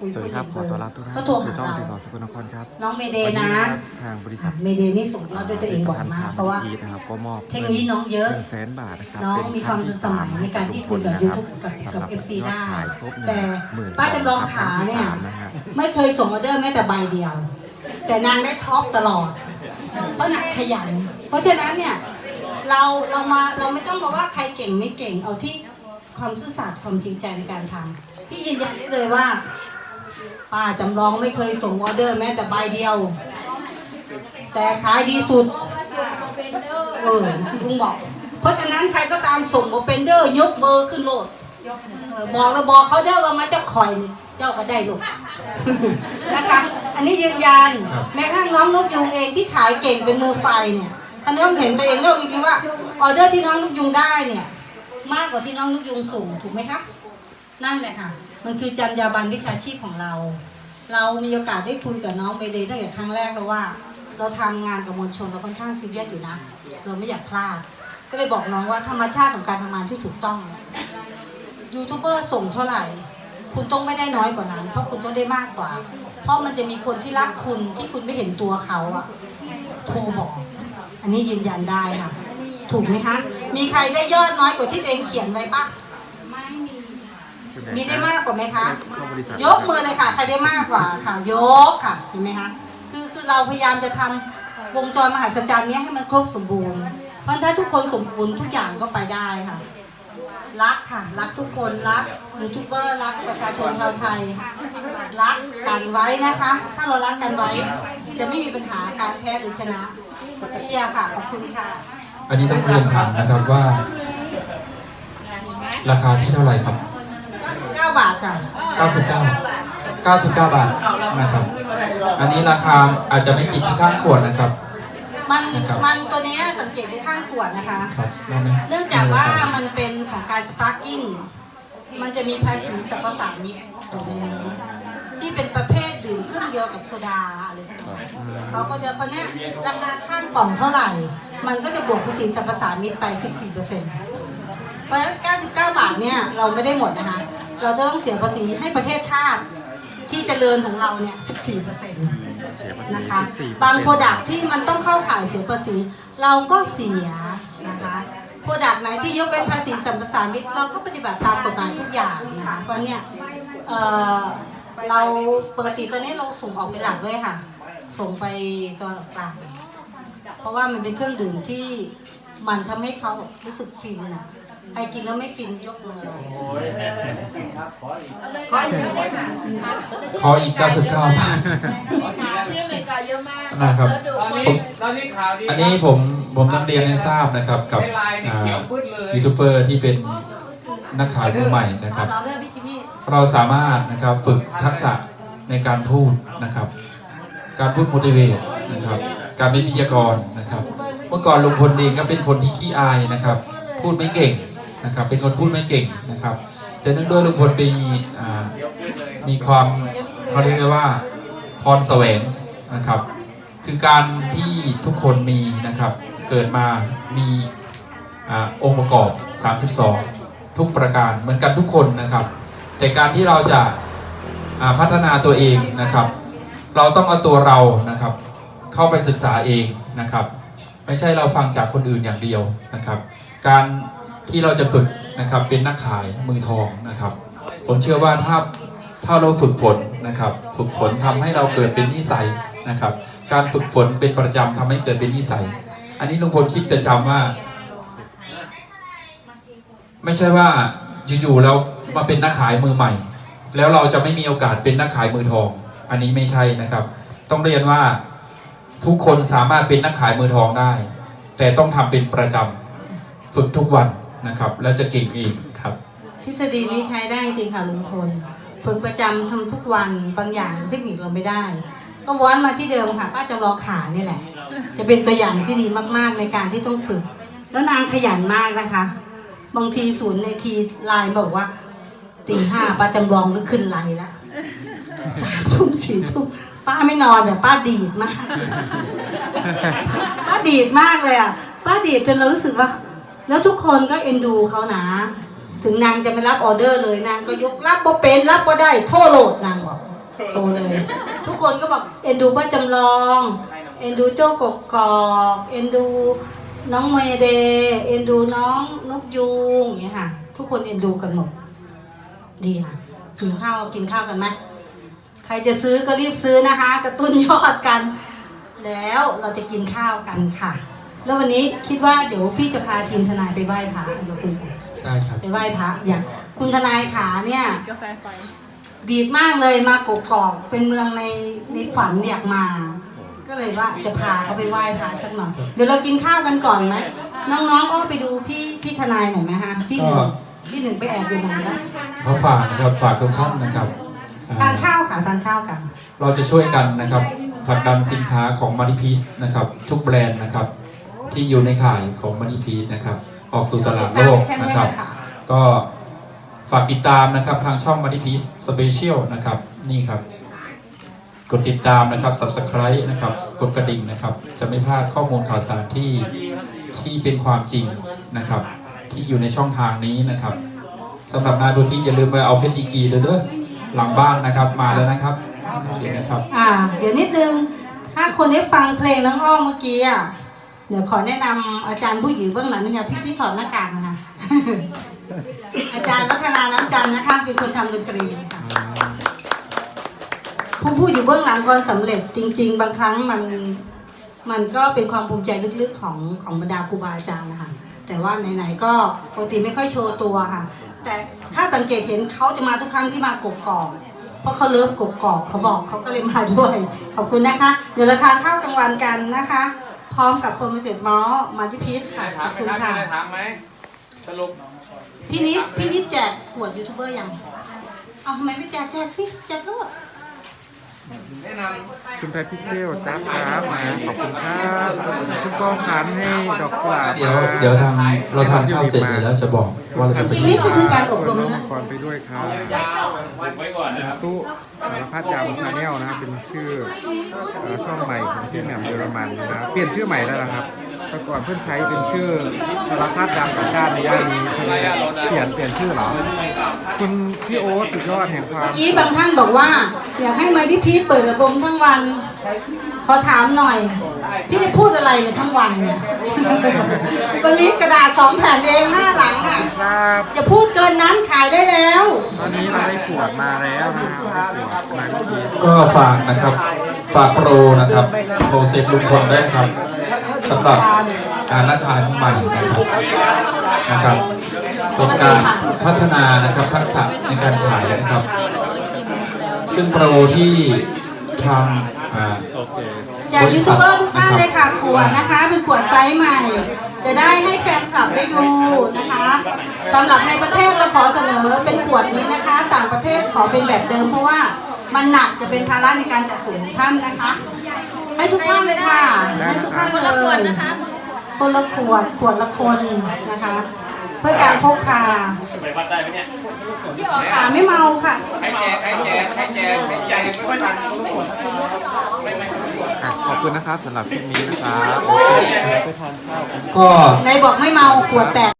คุยสวัสดีครับ ขอต้อนรับทุกท่านก็โทรสู่หาช่องเราที่สองสกลนครครับน้องเมเดวันนะนี้นะครับทางบริษัทเมเดนี่ส่งยอดด้วยตัวเองบ่อยมากเพราะว่าพีทนะครับก็มอบเทคโนโลยีน้องเยอะหนึ่งแสนบาทนะครับน้องเป็นมีความทันสมัยในการที่คุยกับ YouTube กับกับ FC ได้แต่ป้าจำลองขาเนี่ย ไม่เคยส่งออเดอร์แม้แต่ใบเดียว แต่นางได้ท็อปตลอด เพราะนางขยัน เพราะฉะนั้นเนี่ย เราเรามาเราไม่ต้องมาว่าใครเก่งไม่เก่งเอาที่ความซื่อสัตย์ความจริงใจในการทำพี่ยืนยันได้เลยว่า ป้าจำลองไม่เคยส่งออเดอร์แม้แต่ใบเดียว แต่ขายดีสุดเออลุงบอก เพราะฉะนั้นใครก็ตามส่งโมเป็นเดอร์ยกเบอร์ขึ้นโลดเออบอกเราบอกเขาเด้อว่ามาจะคอยนี่เจ้าก็ได้ลูกนะคะ อันนี้ยืนยันแม้กระทั่งน้องนกยุงเองที่ขายเก่งเป็นมือไฟเนี่ยถ้าน้องเห็นตัวเองแล้วจริงๆว่าออเดอร์ที่น้องนกยุงได้เนี่ย มากกว่าที่น้องนกยุงส่งถูกไหมคะนั่นแหละค่ะ มันคือจรรยาบรรณวิชาชีพของเรา เรามีโอกาสได้คุยกับน้องเบเดย์ตั้งแต่ครั้งแรกแล้วว่า เราทำงานกับมวลชนเราค่อนข้างซีเรียสอยู่นะเราไม่อยากพลาด ก็เลยบอกน้องว่าธรรมชาติของการทำงานที่ถูกต้องยูทูบเบอร์ส่งเท่าไหร่ คุณต้องไม่ได้น้อยกว่านั้น เพราะคุณต้องได้มากกว่า เพราะมันจะมีคนที่รักคุณที่คุณไม่เห็นตัวเขาอะโทรบอก อันนี้ยืนยันได้ค่ะ ถูกไหมคะ มีใครได้ยอดน้อยกว่าที่ตัวเองเขียนไว้ปะ มีได้มากกว่าไหมคะ เข้าบริษัทยกมือเลยค่ะ ใครได้มากกว่าค่ะ ยกค่ะ เห็นไหมคะ คือคือเราพยายามจะทำวงจรมหัศจรรย์เนี้ยให้มันครบสมบูรณ์ เพราะฉะนั้นถ้าทุกคนสมบูรณ์ทุกอย่างก็ไปได้ค่ะ รักค่ะ รักทุกคน รักยูทูบเบอร์ รักประชาชนชาวไทย รักกันไว้นะคะ ถ้าเรารักกันไว้ จะไม่มีปัญหาการแพ้หรือชนะเชียร์ค่ะ ขอบคุณค่ะ อันนี้ต้องเรียนถามนะครับว่า ราคาที่เท่าไหร่ครับ9 บาทค่ะ 99 99 บาทนะครับ อันนี้ราคาอาจจะไม่ติดที่ข้างขวดนะครับ มันนะครับ มันตัวเนี้ยสังเกตที่ข้างขวดนะคะ ครับลองนะเนื่องจากว่ามันเป็นของการสปาร์กิ้ง มันจะมีภาษีสรรพสามิตอยู่ในนี้ ที่เป็นประเภทดื่มเครื่องเดียวกับโซดาอะไรพวกนี้เขาก็จะเพราะเนี้ยราคาข้างกล่องเท่าไหร่ มันก็จะบวกภาษีสรรพสามิตไป 14%เพราะฉะนั้น99 บาทเนี่ยเราไม่ได้หมดนะคะ เราจะต้องเสียภาษีให้ประเทศชาติที่เจริญของเราเนี่ย 14%เสียภาษีนะคะ14%บางโปรดักที่มันต้องเข้าข่ายเสียภาษี เราก็เสียนะคะโปรดักไหนที่ยกเว้นภาษีสัมปทานมิตรเราก็ปฏิบัติตามกฎหมายทุกอย่างนะคะเพราะเนี่ยเอ่อเราปกติตอนนี้เราส่งออกเป็นหลักด้วยค่ะ ส่งไปตอนต่างๆเพราะว่ามันเป็นเครื่องดื่มที่มันทำให้เขาแบบรู้สึกฟินอะ ใครกินแล้วไม่ฟินยกมือขออีกขออีก 99 บาทที่อเมริกาเยอะมากนะครับเสิร์ชดูตอนนี้ตอนนี้ข่าวดีอันนี้ผมผมต้องเรียนให้ทราบนะครับกับในไลน์เนี่ยอ่าเขียวปื้ดเลยยูทูบเบอร์ที่เป็นนักขายมือใหม่นะครับต่อเรื่องพี่จิมมี่เราสามารถนะครับฝึกทักษะในการพูดนะครับ การพูด motivate นะครับ การเป็นวิทยากรนะครับ เมื่อก่อนลุงพลเองก็เป็นคนที่ขี้อายนะครับ พูดไม่เก่ง นะครับ เป็นคนพูดไม่เก่งนะครับ แต่เนื่องด้วยลุงพลมีมีความเขาเรียกได้ว่าพรแสวงนะครับ คือการที่ทุกคนมีนะครับ เกิดมามีอองค์ประกอบ 32 ทุกประการเหมือนกันทุกคนนะครับ แต่การที่เราจะาพัฒนาตัวเองนะครับ เราต้องเอาตัวเรานะครับ เข้าไปศึกษาเองนะครับ ไม่ใช่เราฟังจากคนอื่นอย่างเดียวนะครับ การ ที่เราจะฝึกนะครับเป็นนักขายมือทองนะครับ ผมเชื่อว่าถ้าถ้าเราฝึกฝนนะครับ ฝึกฝนทำให้เราเกิดเป็นนิสัยนะครับ การฝึกฝนเป็นประจำทำให้เกิดเป็นนิสัย อันนี้ลุงพลคิดประจำว่า ไม่ใช่ว่าอยู่ๆแล้วมาเป็นนักขายมือใหม่ แล้วเราจะไม่มีโอกาสเป็นนักขายมือทอง อันนี้ไม่ใช่นะครับ ต้องเรียนว่าทุกคนสามารถเป็นนักขายมือทองได้ แต่ต้องทำเป็นประจำฝึกทุกวัน นะครับ แล้วจะเก่งเองครับ ทฤษฎีนี้ใช้ได้จริงค่ะลุงพลฝึกประจำทำทุกวันบางอย่างเทคนิคเราไม่ได้ ก็วนมาที่เดิมค่ะป้าจำลองขานี่แหละ จะเป็นตัวอย่างที่ดีมากๆในการที่ต้องฝึก แล้วนางขยันมากนะคะ บางทีศูนย์ในทีไลน์บอกว่าตีห้าป้าจำลองลุกขึ้นไลน์แล้วสามทุ่มสี่ทุ่มป้าไม่นอนแต่ป้าดีดมาก ป้าดีดมากเลยอะ ป้าดีดจนเรารู้สึกว่า แล้วทุกคนก็เอ็นดูเขานะ ถึงนางจะไม่รับออเดอร์เลยนางก็ยกรับบ่เป็นรับบ่ได้โทษโหลดนางบอกโชว์เลย ทุกคนก็บอกเอ็นดูป้าจำลอง เอ็นดูโจ้กกกอกเอ็นดูน้องเมเดย์เอ็นดูน้องนกยูงอย่างเงี้ยค่ะ ทุกคนเอ็นดูกันหมดดีค่ะกินข้าวกินข้าวกันไหมใครจะซื้อก็รีบซื้อนะคะ กระตุ้นยอดกัน แล้วเราจะกินข้าวกันค่ะ แล้ววันนี้คิดว่าเดี๋ยวพี่จะพาทีมทนายไปไหว้พระเดี๋ยวคุยกันได้ครับ ไปไหว้พระอยากคุณทนายขาเนี่ยกาแฟไฟดีมากเลยมากกอกเป็นเมืองในในฝันอยากมา ก็เลยว่าจะพาเขาไปไหว้พระสักหน่อยเดี๋ยวเรากินข้าวกันก่อนไหมน้องๆอ้อไปดูพี่พี่ทนายหน่อยไหมฮะพี่หนึ่งก็ พี่หนึ่งไปแอบอยู่ไหนแล้วขอฝากนะครับฝากทุกท่านนะครับอ่าทานข้าวค่ะทานข้าวกันเราจะช่วยกันนะครับผลักดันสินค้าของมาริพีชนะครับทุกแบรนด์นะครับ ที่อยู่ในข่ายของมาริพีชนะครับ ออกสู่ตลาดโลกใช่ไหมนะครับล่ะค่ะก็ฝากติดตามนะครับทางช่องมาริพีชสเปเชียลนะครับ นี่ครับ กดติดตามนะครับ subscribe นะครับ กดกระดิ่งนะครับ จะไม่พลาดข้อมูลข่าวสารที่ที่เป็นความจริงนะครับ ที่อยู่ในช่องทางนี้นะครับสำหรับนายบุตรีอย่าลืมไปเอาเพชรดีกรีเลยเด้อหลังบ้านนะครับมาแล้วนะครับโอเคนะครับ อ่า เดี๋ยวนิดนึง ถ้าคนได้ฟังเพลงน้องอ้อมเมื่อกี้อะ เดี๋ยวขอแนะนำอาจารย์ผู้หญิงเบื้องหลังเนี่ยพี่พี่ถอดหน้ากากนะคะ อาจารย์วัฒนาน้ำจันทร์นะคะ เป็นคนทำดนตรีค่ะผู้พูดอยู่เบื้องหลังความสำเร็จจริง ๆ บางครั้งมันมันก็เป็นความภูมิใจลึกๆของของบรรดาครูบาอาจารย์นะคะแต่ว่าไหนๆก็ปกติไม่ค่อยโชว์ตัวค่ะ แต่ถ้าสังเกตเห็นเขาจะมาทุกครั้งที่มากกกอกเพราะเขาเลิฟกกอกเขาบอกเขาก็เลยมาด้วย ขอบคุณนะคะ เดี๋ยวเราทานข้าวกลางวันกันนะคะ ร้อมกับคนมาเจ็ดมอมาที่พีชค่ะขอบคุณค่ะถามไหมสรุป พี่นิดพี่นิดแจกขวดยูทูบเบอร์ยัง เอาทำไมไม่แจกแจกสิแจกรวดแนะนคุณแพทพิกเซลจ้าครับนะขอบคุณครับคุณกองขันให้ดอกกุหลาบเดี๋ยวเดี๋ยวทางเราทานข้าวเสร็จแล้วจะบอกว่าเราจะไปจริงนี่คือการอบรมนะก่อนไปด้วยครับำยาวไว้ก่อนนะครับตู้ สารพัดยามชาแนลนะครับเป็นชื่อซ่อช่องใหม่ของพี่แหม่มเยอรมันนะครับเปลี่ยนชื่อใหม่แล้วนะครับแต่ก่อนเพื่อนใช้เป็นชื่อสารพัดยามกับการในย่านนี้ใช่ไหมเปลี่ยนเปลี่ยนชื่อเหรอคุณพี่โอ๊ตสุดยอดแห่งความเมื่อกี้บางท่านบอกว่า อยากให้มาที่พีชเปิดระบมทั้งวัน ขอถามหน่อย พี่ได้พูดอะไรเนี่ยทั้งวันเนี่ย วันนี้กระดาษสองแผ่นเองหน้าหลังอะครับอย่าพูดเกินนั้นขายได้แล้ว ตอนนี้เราได้ขวดมาแล้วนะครับได้ขวดมาเมื่อกี้ก็ฝากนะครับ ฝากโปรนะครับโปรเซตลุงพลได้ครับสำหรับอานักขายใหม่นะครับนะครับเป็นการพัฒนานะครับทักษะในการขายนะครับ ซึ่งโปรที่ทำ อ่าจากยูทูบเบอร์ทุกท่านเลยค่ะขวดนะคะเป็นขวดไซส์ใหม่ จะได้ให้แฟนคลับได้ดูนะคะสำหรับในประเทศเราขอเสนอเป็นขวดนี้นะคะ ต่างประเทศขอเป็นแบบเดิม เพราะว่ามันหนักจะเป็นภาระในการจัดส่งท่านนะคะ ให้ทุกท่านเลยค่ะให้ทุกท่านเลยคนละขวดนะคะคนละขวดขวดละคนนะคะ เพื่อการพกพาไปวัดได้ไหมเนี่ยพี่อ๋อขาไม่เมาค่ะให้แจกให้แจกให้แจกให้แจกไม่ทันไม่ไม่อะขอบคุณนะครับสำหรับคลิปนี้นะครับก็ในบอกไม่เมาขวดแตก